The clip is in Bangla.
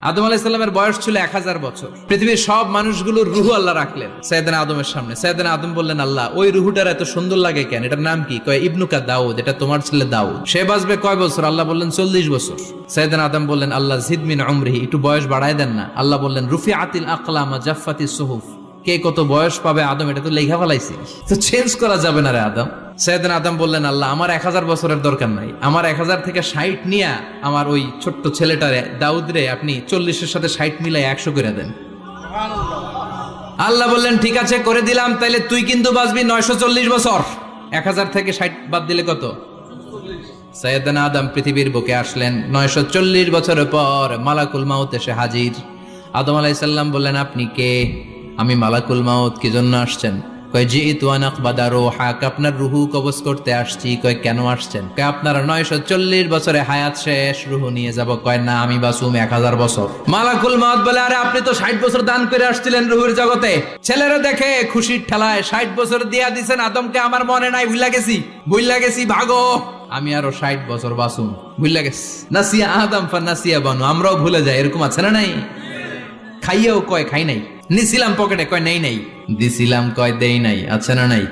আদম আলাইসাল্লামের বয়স ছিল এক হাজার বছর। পৃথিবীর সব মানুষগুলোর রুহু আল্লাহ রাখলেন। সৈয়দান আদমের সামনে। সৈয়দান আদম বললেন, আল্লাহ, ওই রুহুটার এত সুন্দর লাগে কেন? এটার নাম কি? কয়, ইবনুকা দাউদ, এটা তোমার ছেলে দাউদ। সে বাঁচবে কয় বছর? আল্লাহ বললেন, চল্লিশ বছর। সৈয়দান আদম বললেন, আল্লাহ জিদমিন অমরিহি একটু বয়স বাড়ায় দেন না। আল্লাহ বললেন রুফি আতিল আকলামা জাফাতি সুহুফ। কে কত বয়স পাবে আদম, এটা তো লেখা ফেলাইছি। তো চেঞ্জ করা যাবে না রে আদম। সৈয়দিন আদম বললেন, আল্লাহ, আমার এক হাজার বছরের দরকার নাই। আমার এক হাজার থেকে ষাট নিয়ে আমার ওই ছোট্ট ছেলেটারে দাউদ রে আপনি চল্লিশের সাথে ষাট মিলাই একশো করে দেন। আল্লাহ বললেন, ঠিক আছে, করে দিলাম, তাইলে তুই কিন্তু বাঁচবি নয়শো চল্লিশ বছর। এক হাজার থেকে ষাট বাদ দিলে কত? সৈয়দান আদম পৃথিবীর বুকে আসলেন, নয়শো চল্লিশ বছরের পর মালাকুল মাউত এসে হাজির। আদম আলাইসাল্লাম বললেন, আপনি কে? আমি মালাকুল মাউত, কি জন্য আসছেন? কয়, জি ইতুয়ানাক বাদারো হাক আপনার রুহু কবজ করতে আসছি। কয়, কেন আসছেন? কয়, আপনার নয়শো চল্লিশ বছরে হায়াত শেষ, রুহু নিয়ে যাব। কয়, না, আমি বাসুম এক হাজার বছর। মালাকুল মাউত বলে, আরে, আপনি তো ষাট বছর দান করে আসছিলেন রুহুর জগতে। ছেলেরা দেখে খুশির ঠেলায় ষাট বছর দিয়া দিছেন, আদমকে আমার মনে নাই ভুলা গেছি ভুলা গেছি, ভাগো। আমি আরও ষাট বছর বাসুম ভুলে গেছি। নাসিয়া আদম ফা নাসিয়া বানু, আমরাও ভুলে যাই, এরকম আছে না নাই? খাইয়াও কয়, খাই নাই? নিছিলাম পকেটে কয় নেই নাই। দিছিলাম কয় দেই নাই আছে না নাই?